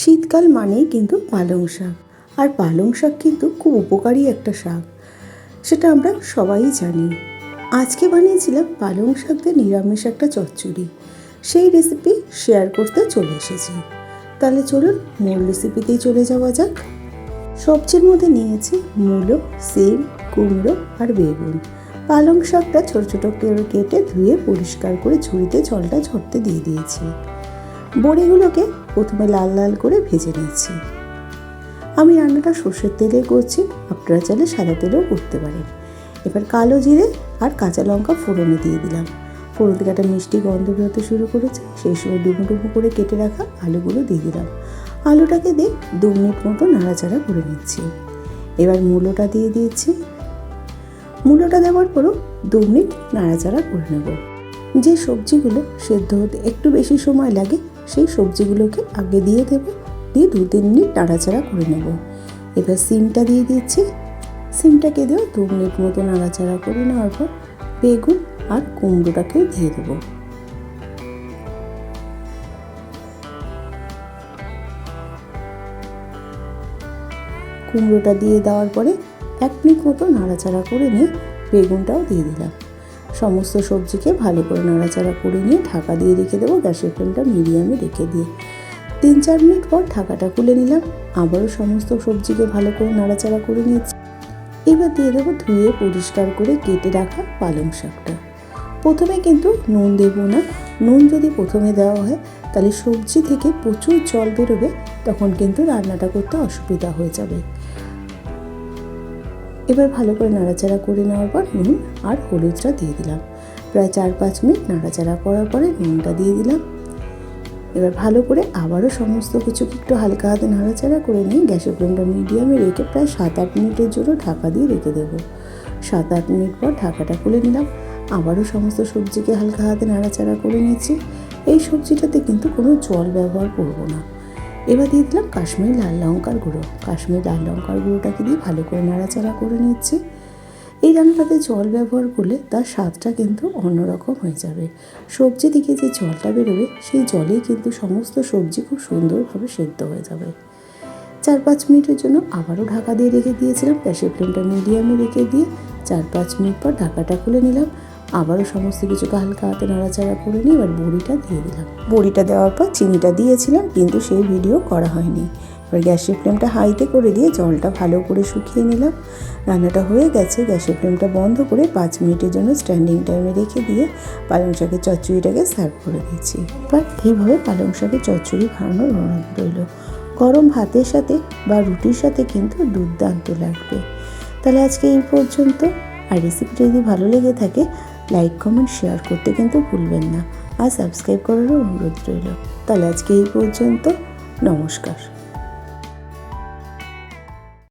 শীতকাল মানেই কিন্তু পালং শাক। আর পালং শাক কিন্তু খুব উপকারী একটা শাক, সেটা আমরা সবাই জানি। আজকে বানিয়েছিলাম পালং শাক দিয়ে নিরামিষ একটা চচ্চড়ি। সেই রেসিপি শেয়ার করতে চলে এসেছি। তাহলে চলুন মূল রেসিপিতেই চলে যাওয়া যাক। সবজির মধ্যে নিয়েছি মূলো, সিম, কুমড়ো আর বেগুন। পালং শাকটা ছোট ছোট কেটে ধুয়ে পরিষ্কার করে ঝুড়িতে জলটা ঝরতে দিয়ে দিয়েছি। বড়িগুলোকে প্রথমে লাল লাল করে ভেজে নিয়েছি। আমি রান্নাটা সর্ষের তেলে করছি, আপনারা চাইলে সাদা তেলেও করতে পারেন। এবার কালো জিরে আর কাঁচা লঙ্কা ফোড়নে দিয়ে দিলাম। ফোড়ন থেকে একটা মিষ্টি গন্ধ বেরোতে শুরু করেছে, সেই সময় ডুবো ডুবো করে কেটে রাখা আলুগুলো দিয়ে দিলাম। আলুটাকে দিয়ে দু মিনিট মতো নাড়াচাড়া করে নিচ্ছি। এবার মূলোটা দিয়ে দিয়েছি। মূলোটা দেওয়ার পরও দু মিনিট নাড়াচাড়া করে নেব। যে সবজিগুলো সেদ্ধ হতে একটু বেশি সময় লাগে সেই সবজিগুলোকে আগে দিয়ে দেব, দিয়ে দু তিন মিনিট নাড়াচাড়া করে নেব। এবার সিমটা দিয়ে দিচ্ছি। সিমটাকে দিয়েও দু মিনিট মতো নাড়াচাড়া করে নেওয়ার পর বেগুন আর কুমড়োটাকে দিয়ে দেবো। কুমড়োটা দিয়ে দেওয়ার পরে এক মিনিট মতো নাড়াচাড়া করে নিয়ে বেগুনটাও দিয়ে দিলাম। সমস্ত সবজিকে ভালো করে নাড়াচাড়া করে নিয়ে ঢাকা দিয়ে রেখে দেবো গ্যাসের ফ্লেমটা মিডিয়ামে রেখে দিয়ে। তিন চার মিনিট পর ঢাকাটা খুলে নিলাম। আবারও সমস্ত সবজিকে ভালো করে নাড়াচাড়া করে নিয়েছি। এবার দিয়ে দেবো ধুয়ে পরিষ্কার করে কেটে রাখা পালং শাকটা। প্রথমে কিন্তু নুন দেবো না। নুন যদি প্রথমে দেওয়া হয়, তাহলে সবজি থেকে প্রচুর জল বেরোবে, তখন কিন্তু রান্নাটা করতে অসুবিধা হয়ে যাবে। এবার ভালো করে নাড়াচাড়া করে নেওয়ার পর নুন আর হলুদটা দিয়ে দিলাম। প্রায় চার পাঁচ মিনিট নাড়াচাড়া করার পরে নুনটা দিয়ে দিলাম। এবার ভালো করে আবারও সমস্ত কিছুকে একটু হালকা হাতে নাড়াচাড়া করে নিয়ে গ্যাসের ফ্লেমটা মিডিয়ামে রেখে প্রায় সাত আট মিনিটের জন্য ঢাকা দিয়ে রেখে দেবো। সাত আট মিনিট পর ঢাকাটা খুলে নিলাম। আবারও সমস্ত সবজিকে হালকা হাতে নাড়াচাড়া করে নিয়েছি। এই সবজিটাতে কিন্তু কোনো জল ব্যবহার করব না। এবার দিয়ে দিলাম কাশ্মীর লাল লঙ্কার গুঁড়ো। কাশ্মীর লাল লঙ্কার গুঁড়োটাকে দিয়ে ভালো করে নাড়াচাড়া করে নিচ্ছি। এই রান্নাটাতে জল ব্যবহার করলে তার স্বাদটা কিন্তু অন্যরকম হয়ে যাবে। সবজি থেকে যে জলটা বেরোবে, সেই জলেই কিন্তু সমস্ত সবজি খুব সুন্দরভাবে সেদ্ধ হয়ে যাবে। চার পাঁচ মিনিটের জন্য আবারও ঢাকা দিয়ে রেখে দিয়েছিলাম। গ্যাসের ফ্লেমটা মিডিয়ামে রেখে দিয়ে চার পাঁচ মিনিট পর ঢাকাটা খুলে নিলাম। আবারও সমস্ত কিছুকে হালকা হাতে নাড়াচাড়া করে নিয়ে এবার বড়িটা দিয়ে দিলাম। বড়িটা দেওয়ার পর চিনিটা দিয়েছিলাম, কিন্তু সেই ভিডিও করা হয়নি। এবার গ্যাসের ফ্লেমটা হাইতে করে দিয়ে জলটা ভালো করে শুকিয়ে নিলাম। রান্নাটা হয়ে গেছে, গ্যাসের ফ্লেমটা বন্ধ করে পাঁচ মিনিটের জন্য স্ট্যান্ডিং টাইমে রেখে দিয়ে পালং শাকের চচ্চড়িটাকে সার্ভ করে দিয়েছি। এবার এইভাবে পালং শাকের চচ্চড়ি বানানোর অনুরোধ রইল। গরম ভাতের সাথে বা রুটির সাথে কিন্তু দুর্দান্ত লাগবে। তাহলে আজকে এই পর্যন্ত। আর রেসিপিটা যদি ভালো লেগে থাকে লাইক কমেন্ট শেয়ার করতে কিন্তু ভুলবেন না। আর সাবস্ক্রাইব করারও অনুরোধ রইল। তাহলে আজকে এই পর্যন্ত। নমস্কার।